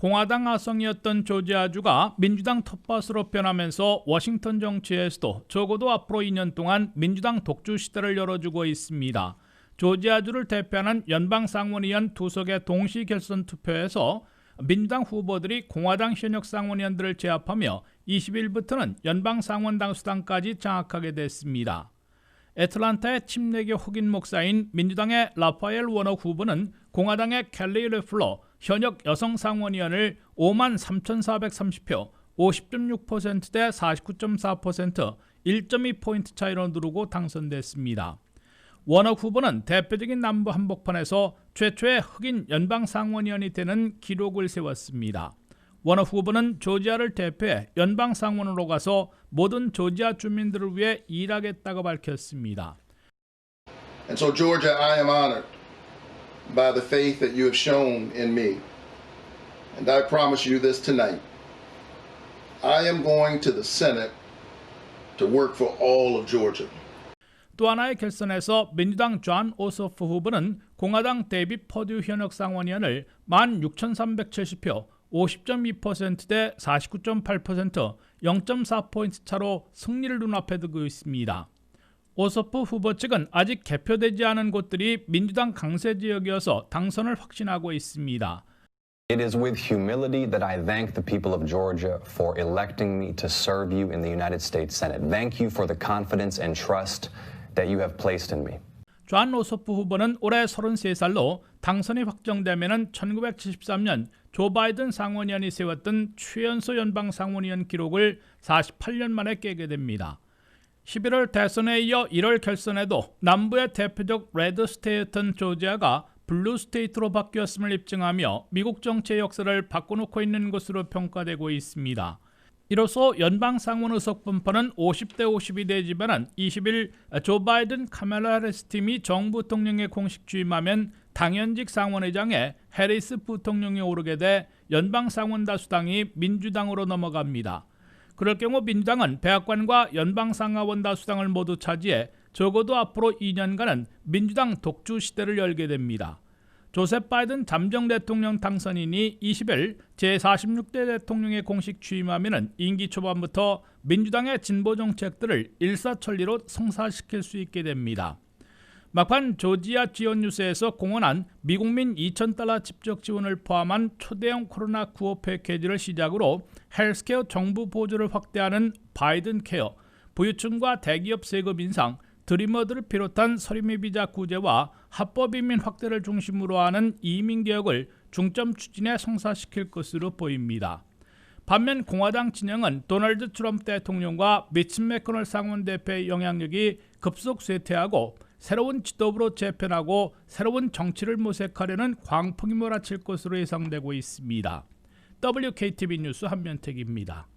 공화당 아성이었던 조지 아주가 민주당 텃밭으로 변하면서 워싱턴 정치에서도 적어도 앞으로 2년 동안 민주당 독주 시대를 열어주고 있습니다. 조지 아주를 대표하는 연방 상원의원 두석의 동시 결선 투표에서 민주당 후보들이 공화당 현역 상원의원들을 제압하며 20일부터는 연방 상원 당수당까지 장악하게 됐습니다. 애틀란타의 침례교 흑인 목사인 민주당의 라파엘 워너 후보는 공화당의 켈리 레플러 현역 여성 상원의원을 5만 3,430표 50.6%대 49.4% 1.2포인트 차이로 누르고 당선됐습니다. 워너 후보는 대표적인 남부 한복판에서 최초의 흑인 연방 상원의원이 되는 기록을 세웠습니다. 워너 후보는 조지아를 대표해 연방 상원으로 가서 모든 조지아 주민들을 위해 일하겠다고 밝혔습니다. And so, Georgia, I am honored by the faith that you have shown in me. And I promise you this tonight I am going to the Senate to work for all of Georgia. 또 하나의 결선에서 민주당 존 오소프 후보는 공화당 데이빗 퍼듀 현역 상원의원을 16,370표 50.2%대 49.8% 0.4포인트 차로 승리를 눈앞에 두고 있습니다. 오소프 후보 측은 아직 개표되지 않은 곳들이 민주당 강세 지역이어서 당선을 확신하고 있습니다. It is with humility that I thank the people of Georgia for electing me to serve you in the United States Senate. Thank you for the confidence and trust that you have placed in me. 존 오소프 후보는 올해 33살로 당선이 확정되면 1973년 조 바이든 상원의원이 세웠던 최연소 연방 상원의원 기록을 48년 만에 깨게 됩니다. 11월 대선에 이어 1월 결선에도 남부의 대표적 레드 스테이트였던 조지아가 블루 스테이트로 바뀌었음을 입증하며 미국 정치의 역사를 바꿔놓고 있는 것으로 평가되고 있습니다. 이로써 연방 상원 의석 분포는 50대 50이 되지만 20일 조 바이든 카멜라 해리스 팀이 정부 부통령에 공식 취임하면 당연직 상원의장에 해리스 부통령이 오르게 돼 연방 상원 다수당이 민주당으로 넘어갑니다. 그럴 경우 민주당은 백악관과 연방 상하원 다 수당을 모두 차지해 적어도 앞으로 2년간은 민주당 독주 시대를 열게 됩니다. 조셉 바이든 잠정 대통령 당선인이 20일 제46대 대통령에 공식 취임하면 임기 초반부터 민주당의 진보 정책들을 일사천리로 성사시킬 수 있게 됩니다. 막판 조지아 지원 뉴스에서 공언한 미국민 2,000달러 직접 지원을 포함한 초대형 코로나 구호 패키지를 시작으로 헬스케어 정부 보조를 확대하는 바이든 케어, 부유층과 대기업 세금 인상, 드리머들을 비롯한 서림의 비자 구제와 합법 이민 확대를 중심으로 하는 이민 개혁을 중점 추진해 성사시킬 것으로 보입니다. 반면 공화당 진영은 도널드 트럼프 대통령과 미츠 매커널 상원 대표의 영향력이 급속 쇠퇴하고 새로운 지도부로 재편하고 새로운 정치를 모색하려는 광풍이 몰아칠 것으로 예상되고 있습니다. WKTV 뉴스 한면택입니다.